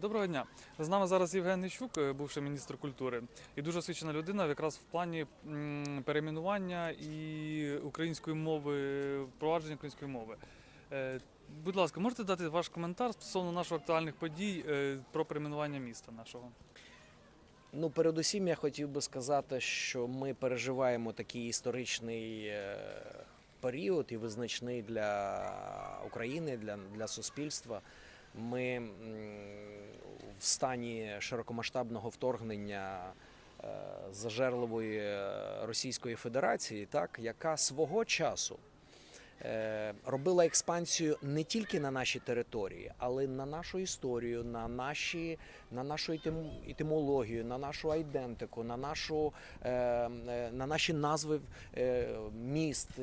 Доброго дня. З нами зараз Євген Нищук, е, бувший міністр культури, і дуже освічена людина якраз в плані перейменування і української мови, впровадження української мови. Е, Будь ласка, можете дати ваш коментар стосовно наших актуальних подій е, про перейменування міста нашого? Ну, передусім, я хотів би сказати, що ми переживаємо такий історичний період і визначний для України, для, для суспільства. Ми в стані широкомасштабного вторгнення е, зажерливої е, Російської Федерації, так, яка свого часу е, робила експансію не тільки на нашій території, але на нашу історію, на наші на нашу етим- етимологію, на нашу айдентику, на нашу на наші назви міст,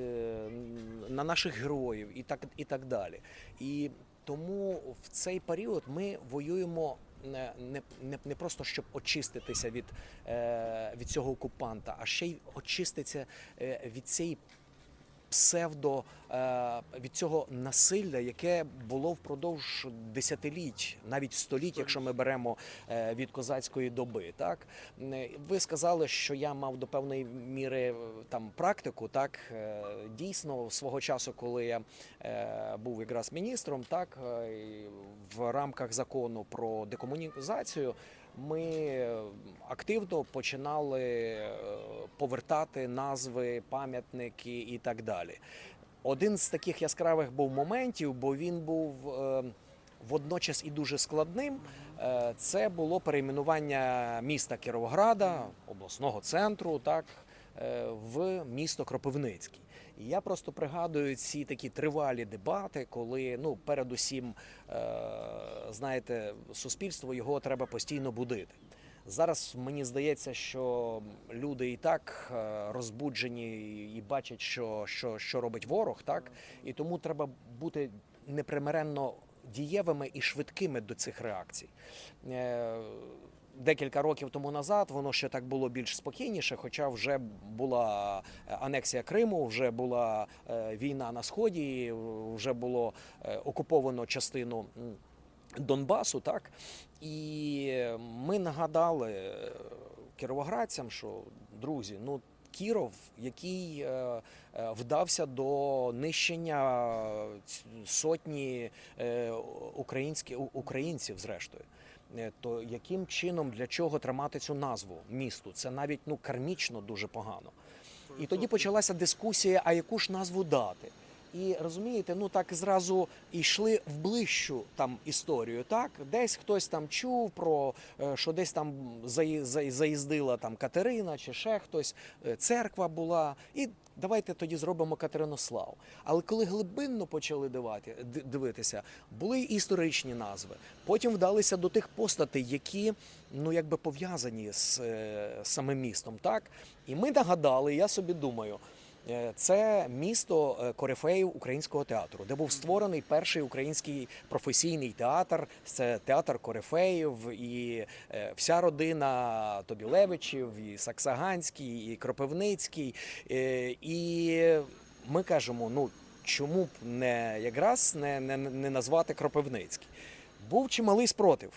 на наших героїв і так, і так далі. І тому в цей період ми воюємо. Не, не, не, не просто щоб очиститися від, е, від цього окупанта, а ще й очиститися е, від цієї псевдо е, від цього насилля, яке було впродовж десятиліть, навіть століть, якщо ми беремо е, від козацької доби. Так Е, ви сказали, що я мав до певної міри там практику. Так дійсно, свого часу, коли я був якраз міністром, так в рамках закону про декомунізацію. Ми активно починали е, повертати назви, пам'ятники і так далі. Один з таких яскравих був моментів, бо він був е, водночас і дуже складним. Е, Це було перейменування міста Кіровограда, обласного центру, так, в місто Кропивницький. І я просто пригадую ці такі тривалі дебати, коли ну передусім, е, знаєте, суспільство його треба постійно будити. Зараз мені здається, що люди і так е, розбуджені і бачать, що, що, що робить ворог, так і тому треба бути непримиренно дієвими і швидкими до цих реакцій. Декілька років тому назад воно ще так було більш спокійніше, хоча вже була е, анексія Криму, вже була е, війна на сході, вже було е, окуповано частину Донбасу, так і ми нагадали кіровоградцям, що друзі, ну Кіров, який вдався до нищення сотні е, українські, у- українців, зрештою. Е, То яким чином для чого тримати цю назву місту? Це навіть ну кармічно дуже погано. І тоді почалася дискусія, а яку ж назву дати. І розумієте, ну так зразу йшли в ближчу там історію. Так, десь хтось там чув про е, що десь там заї- заї- заїздила там Катерина чи ще хтось, е, церква була. І давайте тоді зробимо Катеринослав. Але коли глибинно почали дивитися, були історичні назви. Потім вдалися до тих постатей, які ну якби пов'язані з е, самим містом. Так, і ми нагадали, я собі думаю. Е, Це місто е, корифеїв українського театру, де був створений перший український професійний театр. Це театр корифеїв, і е, вся родина Тобілевичів, і Саксаганський, і Кропивницький. І ми кажемо: ну чому б не якраз не, не, не назвати Кропивницький? Був чималий спротив.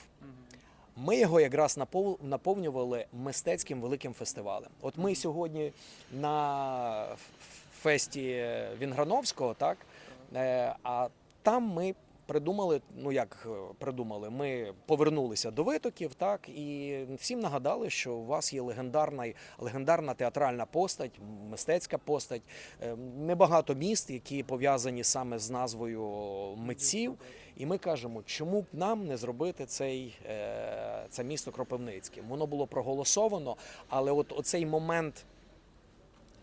Ми його якраз напов- наповнювали мистецьким великим фестивалем. От ми сьогодні на фесті Вінграновського, так е, а там ми придумали. Ну як е, придумали, ми повернулися до витоків, так і всім нагадали, що у вас є легендарна легендарна театральна постать, мистецька постать. Е, Небагато міст, які пов'язані саме з назвою митців. І ми кажемо, чому б нам не зробити цей, е, це місто Кропивницьким. Воно було проголосовано, але от оцей момент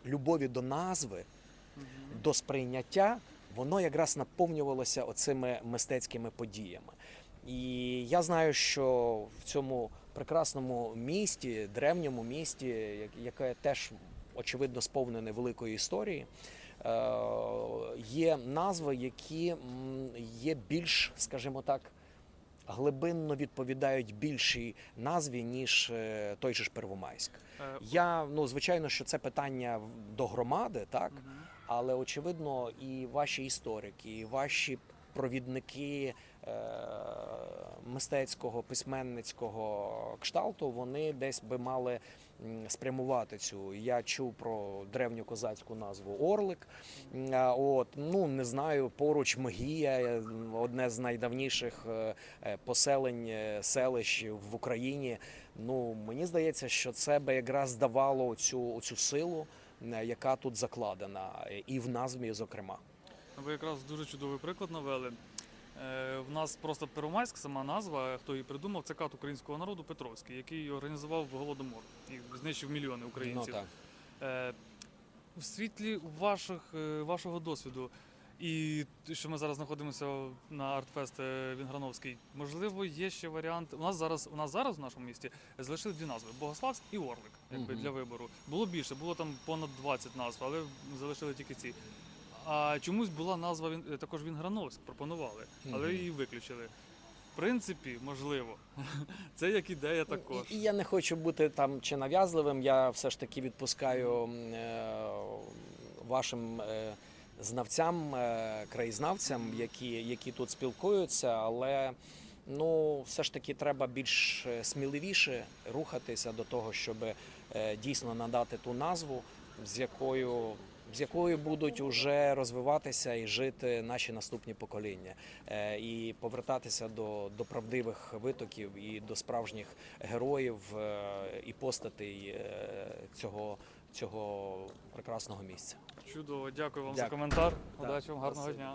любові до назви, до сприйняття, воно якраз наповнювалося оцими мистецькими подіями. І я знаю, що в цьому прекрасному місті, древньому місті, яке теж очевидно сповнене великої історії, е, є назви, які є більш, скажімо так, глибинно відповідають більшій назві, ніж е, той же ж Первомайськ. Е, Я ну звичайно, що це питання до громади, так але очевидно, і ваші історики, і ваші провідники мистецького, письменницького кшталту, вони десь би мали спрямувати цю. Я чув про древню козацьку назву Орлик. От, ну не знаю, поруч Мегія, е, одне з найдавніших е, е, поселень е, селищ в Україні. Ну мені здається, що це би якраз давало цю, цю силу, е, яка тут закладена, е, і в назві, зокрема. Ви якраз дуже чудовий приклад навели. Е, В нас просто Первомайськ, сама назва, хто її придумав, це кат українського народу Петровський, який організував голодомор і знищив мільйони Ну українців. так. Е, В світлі ваших, е, вашого досвіду, і що ми зараз знаходимося на Артфест Вінграновський, можливо, є ще варіант. У нас зараз у нас зараз в нашому місті залишили дві назви: Богославськ і Орлик, якби Мгм. для вибору. Було більше, було там понад 20 назв, але залишили тільки ці. А чомусь була назва Він- е, також Вінграновськ, пропонували, але її виключили. В принципі, можливо, це як ідея також. І, і я не хочу бути там чи нав'язливим. Я все ж таки відпускаю е, вашим е, знавцям, е, краєзнавцям, які, які тут спілкуються, але ну, все ж таки треба більш е, сміливіше рухатися до того, щоб е, дійсно надати ту назву, з якою. З якою будуть уже розвиватися і жити наші наступні покоління, Е, і повертатися до, до правдивих витоків і до справжніх героїв е, і постатей е, цього, цього прекрасного місця. Чудово, дякую вам за коментар. Удачі вам, гарного дня.